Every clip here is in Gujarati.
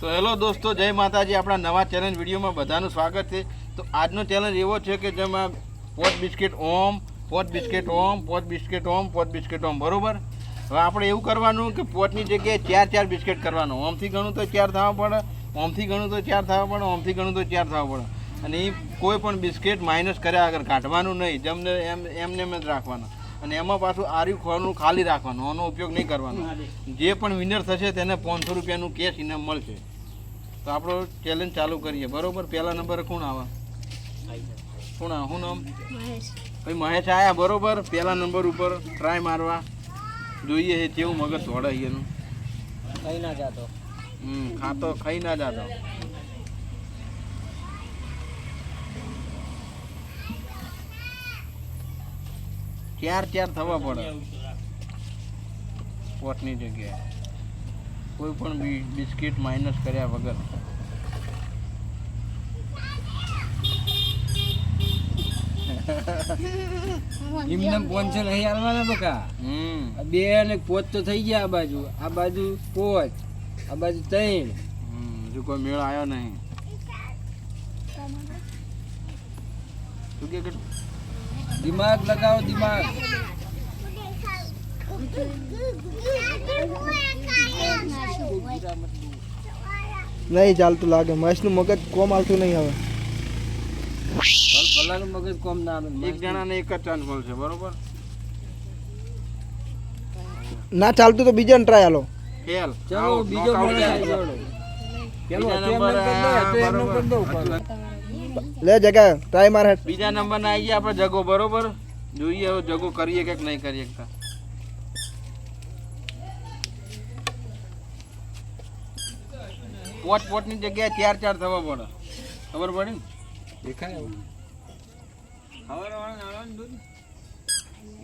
તો હેલો દોસ્તો, જય માતાજી. આપણા નવા ચેલેન્જ વિડીયોમાં બધાનું સ્વાગત છે. તો આજનો ચેલેન્જ એવો છે કે જેમાં પોચ બિસ્કિટ ઓમ પોચ બિસ્કિટ ઓમ પોચ બિસ્કિટ ઓમ પોચ બિસ્કિટ ઓમ. બરોબર? હવે આપણે એવું કરવાનું કે પોચની જગ્યાએ ચાર ચાર બિસ્કિટ કરવાનું. ઓમથી ઘણું તો ચાર થવા પડે, ઓમથી ઘણું તો ચાર થવા પડે, ઓમથી ઘણું તો ચાર થવા પડે. અને એ કોઈ પણ બિસ્કિટ માઇનસ કર્યા આગળ કાઢવાનું નહીં. જેમને એમ એમને એમ જ રાખવાનું. અને એમાં પાછું આર્યું ખોવાનું ખાલી રાખવાનું આનો ઉપયોગ નહીં કરવાનો. જે. પણ વિનર થશે તેને પાંચસો રૂપિયાનું કેશ ઇનામ મળશે. તો આપણો ચેલેન્જ ચાલુ કરીએ. બરોબર? પહેલા નંબરે કોણ આવે? કોણ આવે? શું નામ? ભાઈ મહેશ આયા બરોબર? પહેલા નંબર ઉપર ટ્રાય મારવા. જોઈએ છે તેવું મગજ દોડે એનું. ખાઈ ના જાતો. હમ ખાતો ખાઈ ના જાતો. ચાર ચાર થવા પડે. પોટની જગ્યાએ. કોઈ પણ બિસ્કિટ માઇનસ કર્યા વગર. એમને પોનસો નહીં હાલવાના બકા. હમ. આ બે અને પોચ તો થઈ ગયા આ બાજુ. આ બાજુ પોચ આ બાજુ ત્રણ. હજુ કોઈ મેળ આવ્યો નહીં. શું કે? દિમાગ લગાવો દિમાગ. નહીં ચાલતું લાગે. મહેશનું મગજ કોમ આવતું નહીં હવે. ભલાનું મગજ કોમ ના આવે એક જણાને એક જ ચાન્સ મળશે બરોબર? ના ચાલતું તો બીજાને ટ્રાય હાલો. ખેલ ચલો બીજો. પેલો નંબરે કરી દો, કરી દો લે જગા ટ્રાય માર હેડ બીજા નંબર ના આવી આપણે જગો બરોબર? જોઈએ હવે જગો કરીએ કે નહીં કરીએ કે પોટ પોટની જગ્યાએ ચાર ચાર થવા પડે. ખબર પડી ને? દેખાય? ખબર દૂધ.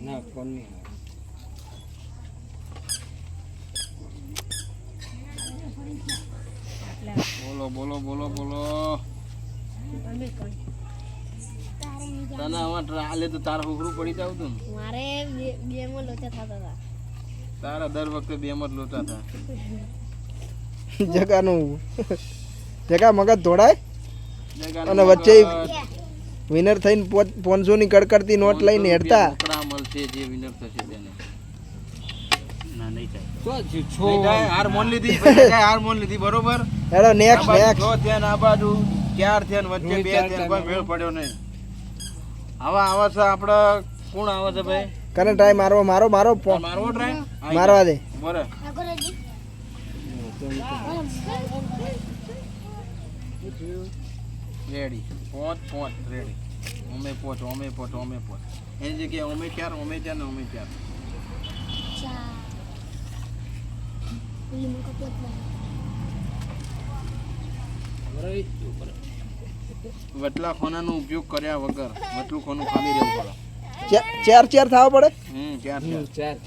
ના ફોન નહીં બોલો બોલો બોલો બોલો. તને હવે ટ્રાલે તો તારા હુકરું પડી જાવ તું મારે બે- બેમાં લોચા થતા હતા. તારા દર વખતે બે મત લોચા થાય જગાનું. જગા મગજ ધોડાય અને વચ્ચે વિનર થઈને પાંચસો ની કડકડતી નોટ લઈને હેડતા મળશે જે વિનર થશે તેને. હાર મોન લીધી પછી હાર મોન લીધી બરોબર? હેડો આ નેક્સ્ટ નેક્સ્ટ છ થયા ને બાજુ. ચાર થયા ને વચ્ચે બે થયા કોઈ મેળ પડ્યો નહીં. આવા આવા છે આપડે કોણ આવે છે ભાઈ? કને ટ્રાય મારવો? મારો મારો મારવો ટ્રાય મારવા દે. બરે રેડી પોત પોત રેડી ઓમે પોત ઓમે પોત ઓમે પોત એની જગ્યાએ ઓમે ચાર ઓમે ચાર ને ઓમે ચાર. વટલા ખોનાનો ઉપયોગ કર્યા વગર વટલું ખોનું ખાલી રહેવું પડે. ચાર ચાર થવા પડે? હમ ચાર ચાર ચાર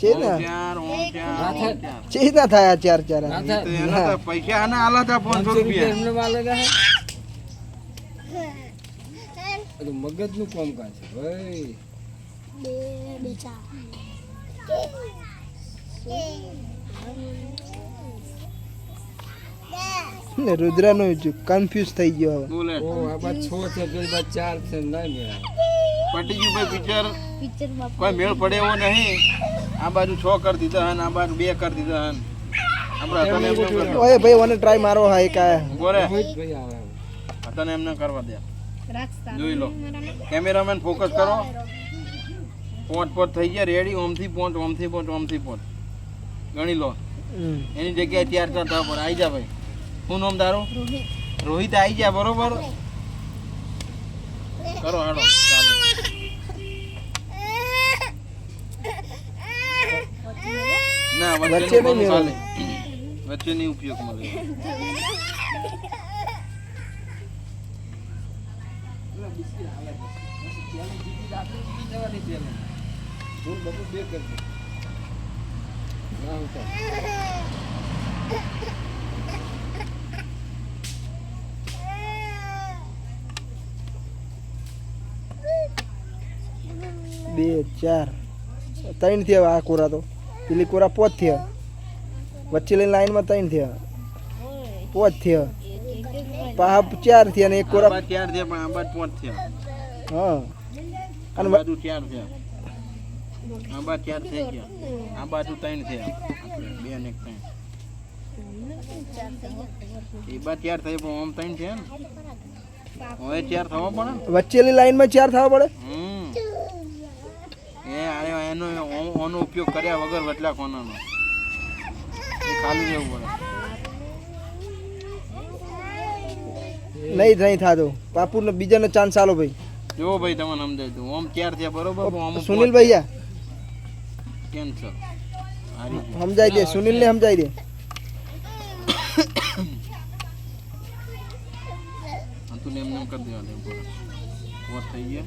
છે છે ચાર ઓમ ચાર ના થાય. ચાર. છે ના થાય આ ચાર પૈસા આને આલા હતા પાંચસો રૂપિયા એમને વાલે મગજનું કામકાજ છે ભાઈ. બે બે ચાર. ને રુદ્રનું કન્ફ્યુઝ થઈ ગયો હવે. બોલે. ઓ આ બાદ છ છે પેલી બાદ ચાર છે ના મેળા પટી ગયું ભાઈ પિક્ચર કોઈ મેળ પડે એવો નહીં. આ બાજુ છ કરી દીધા હન આ બાજુ બે કરી દીધા હન. આપણે તને. ઓય ભાઈ મને ટ્રાય મારો હા એક આ બોરે ભાઈ આવે. તને એમને કરવા દે. જોઈ લો. કેમેરામેન ફોકસ કરો. પોટ પોટ થઈ ગયા રેડી ઓમથી પોટ ઓમથી પોટ ઓમથી પોટ ગણી લો. એની જગ્યાએ ચાર ચાર પર આવી જા ભાઈ. શું નામ તારું? રોહિત રોહિત આવી ગયા બરોબર? કરો હાલો ચાલો. ના વચ્ચે નહીં ચાલે. વચ્ચે નહીં ઉપયોગ મળે. બે કરજે ના ઉતાર. બે ચાર. ત્રણ થયા આ કોરા તો. પેલી કોરા પોચ થયા. વચ્ચે લઈને લાઈનમાં ત્રણ થયા. પોચ થયો. પાહા ચાર થયા ને એક કોરા ચાર થયા પણ આ પોત થયા. હા. અને બાજુ ચાર થયા. આંબા ચાર થઈ ગયા. આ બાજુ ત્રણ થયા. બે ને એક ત્રણ. એ બા ચાર થઈ પણ આમ ત્રણ થયા ને? હવે ચાર થવા પડે ને? લાઈનમાં ચાર થવા પડે? હમ. એ અરે એનો ઓનો ઉપયોગ કર્યા વગર વટલા કોનાનો. એ ખાલી રહેવું પડે. નહીં નહીં થતો. પાપુને બીજાનો ચાન્સ આલો ભાઈ. જો ભાઈ તમને સમજાય તું. ઓમ ક્યાર થયા બરોબર? આમ સુનિલ ભૈયા. કેન્સર. સમજાઈ દે સુનિલને સમજાય દે. તું એમ નેમ કરી દેવા દે ઉપર પોત થઈ ગયા.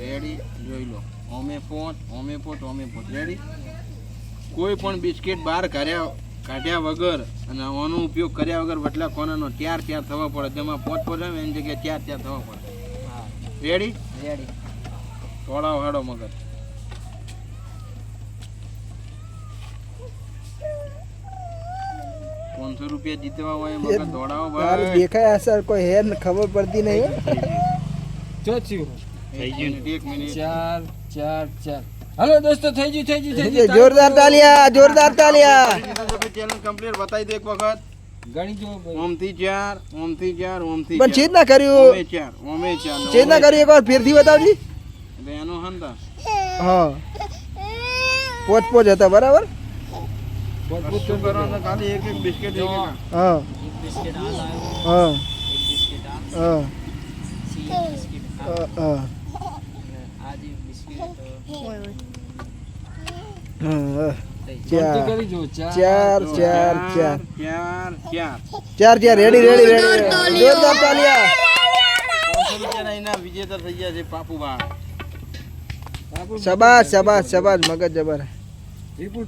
રેડી જોઈ લો. ઓમે પોત ઓમે પોત ઓમે પોત. રેડી કોઈ પણ બિસ્કિટ બહાર કાઢ્યા કાઢ્યા વગર અને આનો ઉપયોગ કર્યા વગર વટલા કોનાનો ત્યાર ત્યાં થવા પડે. તેમાં પોત પોત આવે એની જગ્યાએ ત્યાર ચાર થવા પડે. રેડી રેડી થોડા હાડો મગજ. પાંચસો રૂપિયા જીતવા હોય મગર દોડાવો દેખાય અસર કોઈ હે ને ખબર પડતી નહીં. ચોથ્યું થઈ ગયું એક મિનિટ. ચાર ચાર ચાર. હાલો દોસ્તો થઈ ગયું થઈ ગયું થઈ ગયું. જોરદાર તાલિયા જોરદાર તાલિયા. ચેનલ કમ્પ્લીટ બતાવી દે એક વખત. ગણી જો ભાઈ. ચાર ઓમથી ચાર ઓમથી પણ છેદ ના કર્યું. ઓમે ચાર ઓમે ચાર. ચેત ના કર્યું એક વાર ફેરથી બતાવજી. એનો હંતા. હા. પોચ પોચ હતા બરાબર? શું કરવાનું? ખાલી એક એક બિસ્કિટ હા. હા. હા. ચાર ચાર ચાર. ચાર ચાર. રેડી રેડી રેડી જોરદાર તાલિયા. રૂપિયાના વિજેતા થઈ ગયા છે પાપુબા. શબાશ શબાશ શબાશ મગજ જબર. વિપુલ